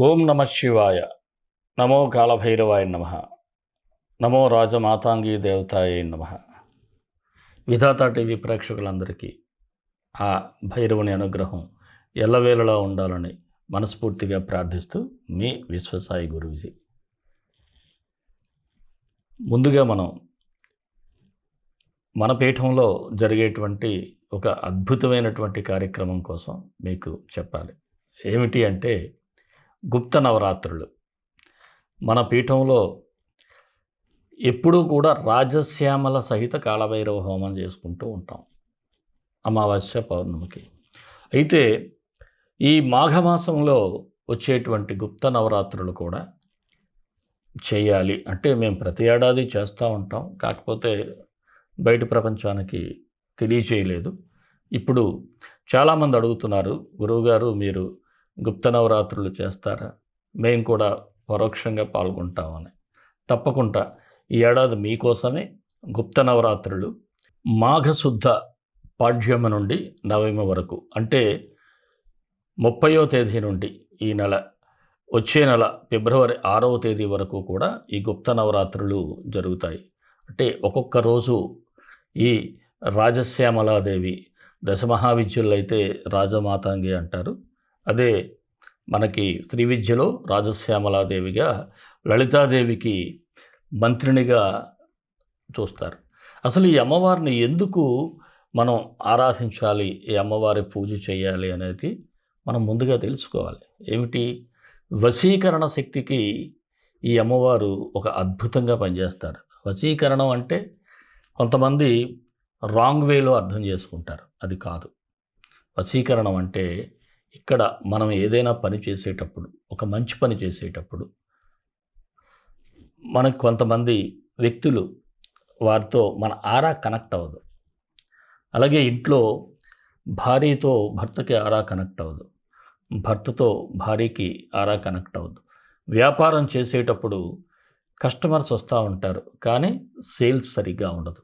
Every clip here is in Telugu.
ఓం నమ శివాయ. నమో కాలభైరవాయ నమ. నమో రాజమాతాంగి దేవతాయ నమ. విధాత టీవీ ప్రేక్షకులందరికీ ఆ భైరవుని అనుగ్రహం ఎల్లవేళలా ఉండాలని మనస్ఫూర్తిగా ప్రార్థిస్తూ మీ విశ్వసాయి గురువుజీ ముందుగా మనం మన పీఠంలో జరిగేటువంటి ఒక అద్భుతమైనటువంటి కార్యక్రమం కోసం మీకు చెప్పాలి. ఏమిటి అంటే గుప్త నవరాత్రులు. మన పీఠంలో ఎప్పుడూ కూడా రాజశ్యామల సహిత కాళభైరవ హోమం చేసుకుంటూ ఉంటాం. అమావాస్య పౌర్ణమికి. అయితే ఈ మాఘమాసంలో వచ్చేటువంటి గుప్త నవరాత్రులు కూడా చేయాలి. అంటే మేము ప్రతి ఏడాది చేస్తూ ఉంటాం. కాకపోతే బయట ప్రపంచానికి తెలియచేయలేదు. ఇప్పుడు చాలామంది అడుగుతున్నారు గురువుగారు మీరు గుప్త నవరాత్రులు చేస్తారా? మేము కూడా పరోక్షంగా పాల్గొంటామని. తప్పకుండా ఈ ఏడాది మీకోసమే గుప్త నవరాత్రులు మాఘశుద్ధ పాఠ్యమ నుండి నవమి వరకు. అంటే ముప్పయో తేదీ నుండి ఈ నెల వచ్చే నెల ఫిబ్రవరి ఆరవ తేదీ వరకు కూడా ఈ గుప్త నవరాత్రులు జరుగుతాయి. అంటే ఒక్కొక్క రోజు ఈ రాజశ్యామలాదేవి దశమహావిద్యులైతే రాజమాతాంగి అంటారు. అదే మనకి శ్రీ విద్యలో రాజశ్యామలాదేవిగా లలితాదేవికి మంత్రినిగా చూస్తారు. అసలు ఈ అమ్మవారిని ఎందుకు మనం ఆరాధించాలి? ఈ అమ్మవారి పూజ చేయాలి అనేది మనం ముందుగా తెలుసుకోవాలి. ఏమిటి? వశీకరణ శక్తికి ఈ అమ్మవారు ఒక అద్భుతంగా పనిచేస్తారు. వశీకరణం అంటే కొంతమంది రాంగ్ వేలో అర్థం చేసుకుంటారు. అది కాదు. వశీకరణం అంటే ఇక్కడ మనం ఏదైనా పని చేసేటప్పుడు ఒక మంచి పని చేసేటప్పుడు మనకు కొంతమంది వ్యక్తులు వారితో మన ఆరా కనెక్ట్ అవ్వదు. అలాగే ఇంట్లో భార్యతో భర్తకి ఆరా కనెక్ట్ అవ్వదు. భర్తతో భార్యకి ఆరా కనెక్ట్ అవ్వదు. వ్యాపారం చేసేటప్పుడు కస్టమర్స్ వస్తూ ఉంటారు కానీ సేల్స్ సరిగ్గా ఉండదు.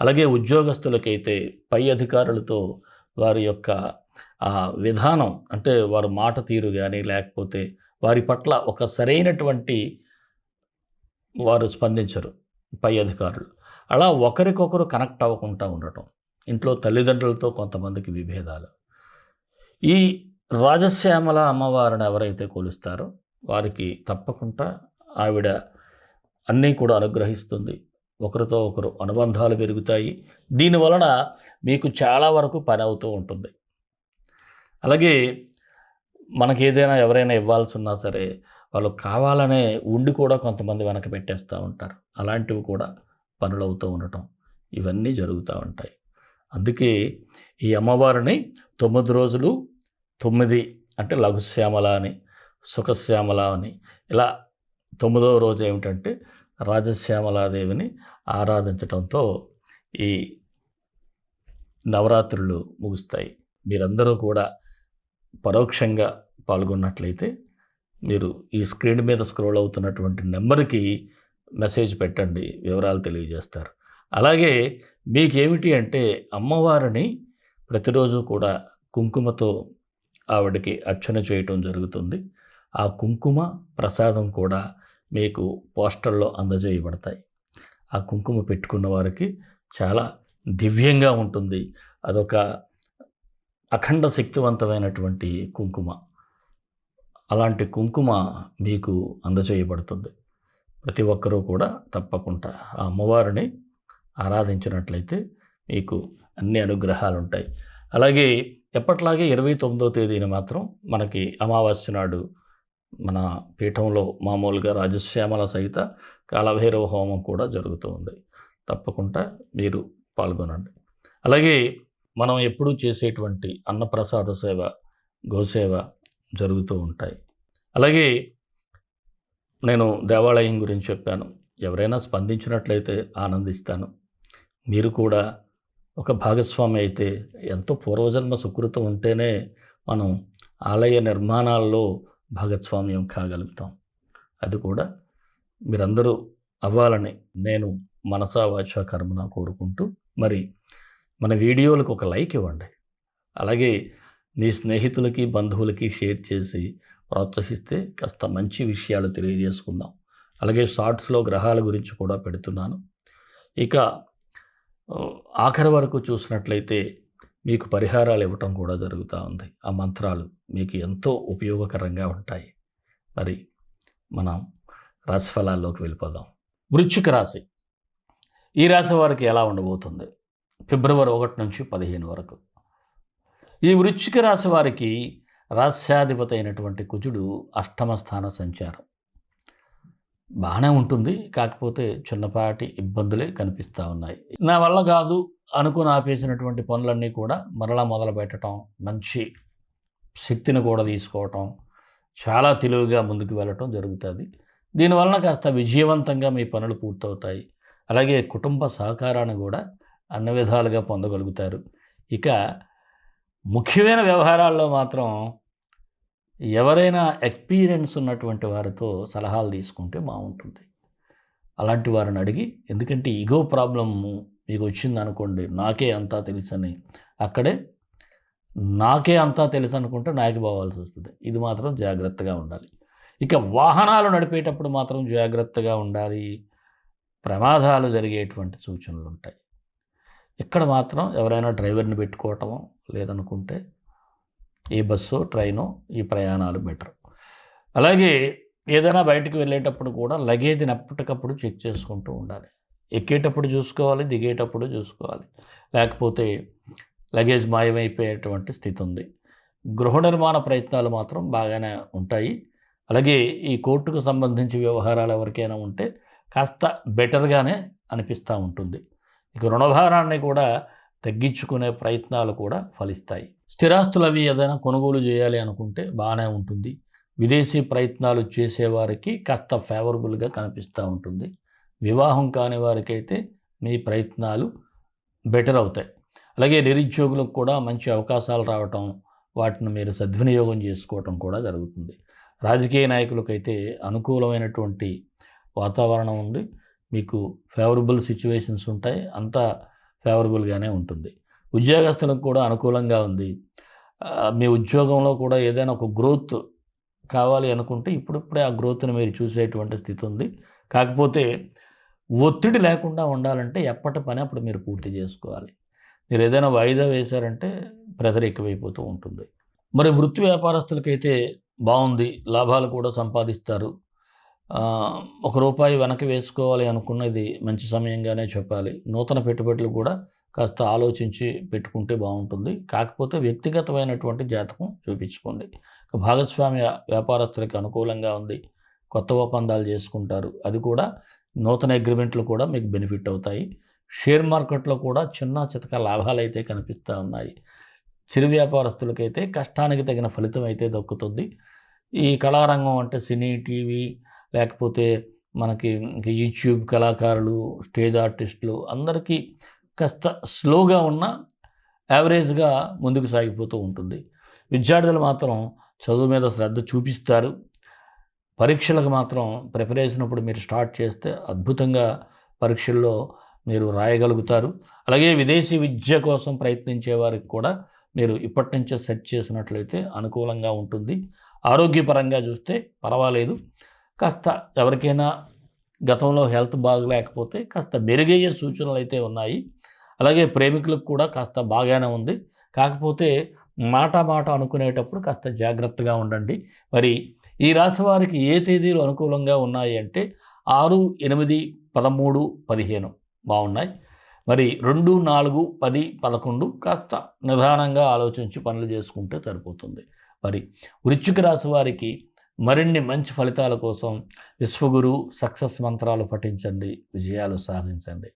అలాగే ఉద్యోగస్తులకైతే పై అధికారులతో వారి యొక్క ఆ విధానం అంటే వారు మాట తీరు కానీ లేకపోతే వారి పట్ల ఒక సరైనటువంటి వారు స్పందించరు పై అధికారులు. అలా ఒకరికొకరు కనెక్ట్ అవ్వకుండా ఉండటం ఇంట్లో తల్లిదండ్రులతో కొంతమందికి విభేదాలు. ఈ రాజశ్యామల అమ్మవారిని ఎవరైతే కొలుస్తారో వారికి తప్పకుండా ఆవిడ అన్నీ కూడా అనుగ్రహిస్తుంది. ఒకరితో ఒకరు అనుబంధాలు పెరుగుతాయి. దీనివలన మీకు చాలా వరకు పని అవుతూ ఉంటుంది. అలాగే మనకి ఏదైనా ఎవరైనా ఇవ్వాల్సి ఉన్నా సరే వాళ్ళు కావాలనే ఉండి కూడా కొంతమంది వెనక పెట్టేస్తూ ఉంటారు. అలాంటివి కూడా పనులు అవుతూ ఉండటం ఇవన్నీ జరుగుతూ ఉంటాయి. అందుకే ఈ అమ్మవారిని తొమ్మిది రోజులు తొమ్మిది అంటే లఘుశ్యామల అని సుఖశ్యామల అని ఇలా తొమ్మిదవ రోజు ఏమిటంటే రాజశ్యామలాదేవిని ఆరాధించటంతో ఈ నవరాత్రులు ముగుస్తాయి. మీరందరూ కూడా పరోక్షంగా పాల్గొన్నట్లయితే మీరు ఈ స్క్రీన్ మీద స్క్రోల్ అవుతున్నటువంటి నెంబర్కి మెసేజ్ పెట్టండి వివరాలు తెలియజేస్తారు. అలాగే మీకేమిటి అంటే అమ్మవారిని ప్రతిరోజు కూడా కుంకుమతో ఆవిడకి అర్చన చేయటం జరుగుతుంది. ఆ కుంకుమ ప్రసాదం కూడా మీకు పోస్టర్లో అందజేయబడతాయి. ఆ కుంకుమ పెట్టుకున్న వారికి చాలా దివ్యంగా ఉంటుంది. అదొక అఖండ శక్తివంతమైనటువంటి కుంకుమ. అలాంటి కుంకుమ మీకు అందచేయబడుతుంది ప్రతి ఒక్కరూ కూడా తప్పకుండా ఆ అమ్మవారిని ఆరాధించినట్లయితే మీకు అన్ని అనుగ్రహాలు ఉంటాయి అలాగే ఎప్పట్లాగే ఇరవై తొమ్మిదో తేదీన మాత్రం మనకి అమావాస్య నాడు మన పీఠంలో మామూలుగా రాజశ్యామల సహిత కాలభైరవ హోమం కూడా జరుగుతూ ఉంది. తప్పకుండా మీరు పాల్గొనండి. అలాగే మనం ఎప్పుడూ చేసేటువంటి అన్నప్రసాద సేవ గోసేవ జరుగుతూ ఉంటాయి. అలాగే నేను దేవాలయం గురించి చెప్పాను. ఎవరైనా స్పందించినట్లయితే ఆనందిస్తాను. మీరు కూడా ఒక భాగస్వామి అయితే ఎంతో పూర్వజన్మ సుకృతం ఉంటేనే మనం ఆలయ నిర్మాణాల్లో భాగస్వామ్యం కాగలుగుతాం. అది కూడా మీరందరూ అవ్వాలని నేను మనసా వాచ కర్మన కోరుకుంటూ మరి మన వీడియోలకు ఒక లైక్ ఇవ్వండి. అలాగే మీ స్నేహితులకి బంధువులకి షేర్ చేసి ప్రోత్సహిస్తే కాస్త మంచి విషయాలు తెలియజేసుకుందాం. అలాగే షార్ట్స్లో గ్రహాల గురించి కూడా పెడుతున్నాను. ఇక ఆఖరి వరకు చూసినట్లయితే మీకు పరిహారాలు ఇవ్వటం కూడా జరుగుతూ ఉంది. ఆ మంత్రాలు మీకు ఎంతో ఉపయోగకరంగా ఉంటాయి. మరి మనం రాశిఫలాల్లోకి వెళ్ళిపోదాం. వృశ్చిక రాశి. ఈ రాశి వారికి ఎలా ఉండబోతుంది? ఫిబ్రవరి ఒకటి నుంచి పదిహేను వరకు. ఈ వృశ్చిక రాశి వారికి రాస్యాధిపతి అయినటువంటి కుజుడు అష్టమ స్థాన సంచారం. బాగానే ఉంటుంది కాకపోతే చిన్నపాటి ఇబ్బందులే కనిపిస్తూ ఉన్నాయి. నా వల్ల కాదు అనుకుని ఆపేసినటువంటి పనులన్నీ కూడా మరలా మొదలు పెట్టడం మంచి శక్తిని కూడా తీసుకోవటం చాలా తెలివిగా ముందుకు వెళ్ళటం జరుగుతుంది. దీనివలన కాస్త విజయవంతంగా మీ పనులు పూర్తవుతాయి. అలాగే కుటుంబ సహకారాన్ని కూడా అన్ని విధాలుగా పొందగలుగుతారు. ఇక ముఖ్యమైన వ్యవహారాల్లో మాత్రం ఎవరైనా ఎక్స్పీరియన్స్ ఉన్నటువంటి వారితో సలహాలు తీసుకుంటే బాగుంటుంది. అలాంటి వారిని అడిగి ఎందుకంటే ఈగో ప్రాబ్లం మీకు వచ్చింది అనుకోండి నాకే అంతా తెలుసని అక్కడే నాకే అంతా తెలుసు అనుకుంటే నాకు పోవాల్సి వస్తుంది. ఇది మాత్రం జాగ్రత్తగా ఉండాలి. ఇక వాహనాలు నడిపేటప్పుడు మాత్రం జాగ్రత్తగా ఉండాలి. ప్రమాదాలు జరిగేటువంటి సూచనలు ఉంటాయి ఇక్కడ మాత్రం ఎవరైనా డ్రైవర్ని పెట్టుకోవటమో లేదనుకుంటే ఈ బస్సు ట్రైను ఈ ప్రయాణాలు బెటర్. అలాగే ఏదైనా బయటకు వెళ్ళేటప్పుడు కూడా లగేజ్ని ఎప్పటికప్పుడు చెక్ చేసుకుంటూ ఉండాలి. ఎక్కేటప్పుడు చూసుకోవాలి దిగేటప్పుడు చూసుకోవాలి. లేకపోతే లగేజ్ మాయమైపోయేటువంటి స్థితి ఉంది గృహ నిర్మాణ ప్రయత్నాలు మాత్రం బాగానే ఉంటాయి. అలాగే ఈ కోర్టుకు సంబంధించి వ్యవహారాలు ఎవరికైనా ఉంటే కాస్త బెటర్గానే అనిపిస్తూ ఉంటుంది. ఇక రుణభారాన్ని కూడా తగ్గించుకునే ప్రయత్నాలు కూడా ఫలిస్తాయి. స్థిరాస్తులు అవి ఏదైనా కొనుగోలు చేయాలి అనుకుంటే బాగానే ఉంటుంది. విదేశీ ప్రయత్నాలు చేసేవారికి కాస్త ఫేవరబుల్గా కనిపిస్తూ ఉంటుంది. వివాహం కాని వారికైతే మీ ప్రయత్నాలు బెటర్ అవుతాయి. అలాగే నిరుద్యోగులకు కూడా మంచి అవకాశాలు రావటం వాటిని మీరు సద్వినియోగం చేసుకోవటం కూడా జరుగుతుంది. రాజకీయ నాయకులకైతే అనుకూలమైనటువంటి వాతావరణం ఉంది. మీకు ఫేవరబుల్ సిచ్యువేషన్స్ ఉంటాయి అంతా ఫేవరబుల్గానే ఉంటుంది. ఉద్యోగస్తులకు కూడా అనుకూలంగా ఉంది. మీ ఉద్యోగంలో కూడా ఏదైనా ఒక గ్రోత్ కావాలి అనుకుంటే ఇప్పుడిప్పుడే ఆ గ్రోత్ని మీరు చూసేటువంటి స్థితి ఉంది. కాకపోతే ఒత్తిడి లేకుండా ఉండాలంటే ఎప్పటి పని అప్పుడు మీరు పూర్తి చేసుకోవాలి. మీరు ఏదైనా వాయిదా వేశారంటే ప్రెజర్ ఎక్కువైపోతూ ఉంటుంది. మరి వృత్తి వ్యాపారస్తులకైతే బాగుంది లాభాలు కూడా సంపాదిస్తారు. ఒక రూపాయి వెనక్కి వేసుకోవాలి అనుకున్నది మంచి సమయంగానే చెప్పాలి. నూతన పెట్టుబడులు కూడా కాస్త ఆలోచించి పెట్టుకుంటే బాగుంటుంది. కాకపోతే వ్యక్తిగతమైనటువంటి జాతకం చూపించుకోండి. భాగస్వామ్య వ్యాపారస్తులకి అనుకూలంగా ఉంది. కొత్త ఒప్పందాలు చేసుకుంటారు. అది కూడా నూతన అగ్రిమెంట్లు కూడా మీకు బెనిఫిట్ అవుతాయి. షేర్ మార్కెట్లో కూడా చిన్న చితక లాభాలు అయితే కనిపిస్తూ ఉన్నాయి. చిరు వ్యాపారస్తులకైతే కష్టానికి తగిన ఫలితం అయితే దక్కుతుంది. ఈ కళారంగం అంటే సినీ టీవీ లేకపోతే మనకి యూట్యూబ్ కళాకారులు స్టేజ్ ఆర్టిస్టులు అందరికీ కాస్త స్లోగా ఉన్న యావరేజ్గా ముందుకు సాగిపోతూ ఉంటుంది. విద్యార్థులు మాత్రం చదువు మీద శ్రద్ధ చూపిస్తారు. పరీక్షలకు మాత్రం ప్రిపరేషన్ అప్పుడు మీరు స్టార్ట్ చేస్తే అద్భుతంగా పరీక్షల్లో మీరు రాయగలుగుతారు. అలాగే విదేశీ విద్య కోసం ప్రయత్నించే వారికి కూడా మీరు ఇప్పటి నుంచే సెట్ చేసినట్లయితే అనుకూలంగా ఉంటుంది. ఆరోగ్యపరంగా చూస్తే పర్వాలేదు. కాస్త ఎవరికైనా గతంలో హెల్త్ బాగలేకపోతే కాస్త మెరుగయ్యే సూచనలు అయితే ఉన్నాయి. అలాగే ప్రేమికులకు కూడా కాస్త బాగానే ఉంది. కాకపోతే మాట మాట అనుకునేటప్పుడు కాస్త జాగ్రత్తగా ఉండండి. మరి ఈ రాశి వారికి ఏ తేదీలు అనుకూలంగా ఉన్నాయి అంటే ఆరు ఎనిమిది పదమూడు పదిహేను బాగున్నాయి. మరి రెండు నాలుగు పది పదకొండు కాస్త నిదానంగా ఆలోచించి పనులు చేసుకుంటే సరిపోతుంది. మరి వృశ్చిక రాశి వారికి మరిన్ని మంచి ఫలితాల కోసం విశ్వగురు సక్సెస్ మంత్రాలు పఠించండి విజయాలు సాధించండి.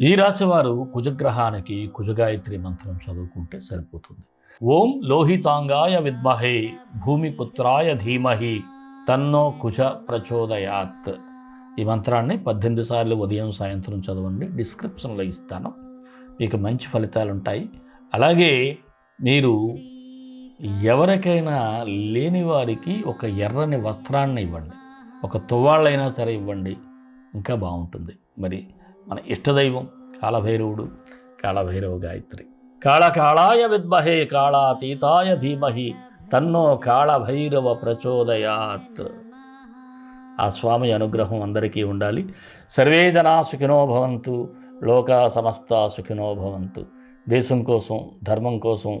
ఈ రాశివారు కుజగ్రహానికి కుజగాయత్రి మంత్రం చదువుకుంటే సరిపోతుంది. ఓం లోహితాంగాయ విద్మహే భూమిపుత్రాయ ధీమహి తన్నో కుజ ప్రచోదయాత్. ఈ మంత్రాన్ని పద్దెనిమిది సార్లు ఉదయం సాయంత్రం చదవండి డిస్క్రిప్షన్లో ఇస్తాను. మీకు మంచి ఫలితాలు ఉంటాయి అలాగే మీరు ఎవరికైనా లేని వారికి ఒక ఎర్రని వస్త్రాన్ని ఇవ్వండి. ఒక తువ్వాళ్ళైనా సరే ఇవ్వండి. ఇంకా బాగుంటుంది. మరి మన ఇష్టదైవం కాళభైరవుడు కాళభైరవ గాయత్రి. కాళకాళాయ విద్మహే కాళాతీతాయ ధీమహి తన్నో కాళభైరవ ప్రచోదయాత్. ఆ స్వామి అనుగ్రహం అందరికీ ఉండాలి. సర్వే జనా సుఖినో భవంతు లోక సమస్త సుఖినో భవంతు. దేశం కోసం ధర్మం కోసం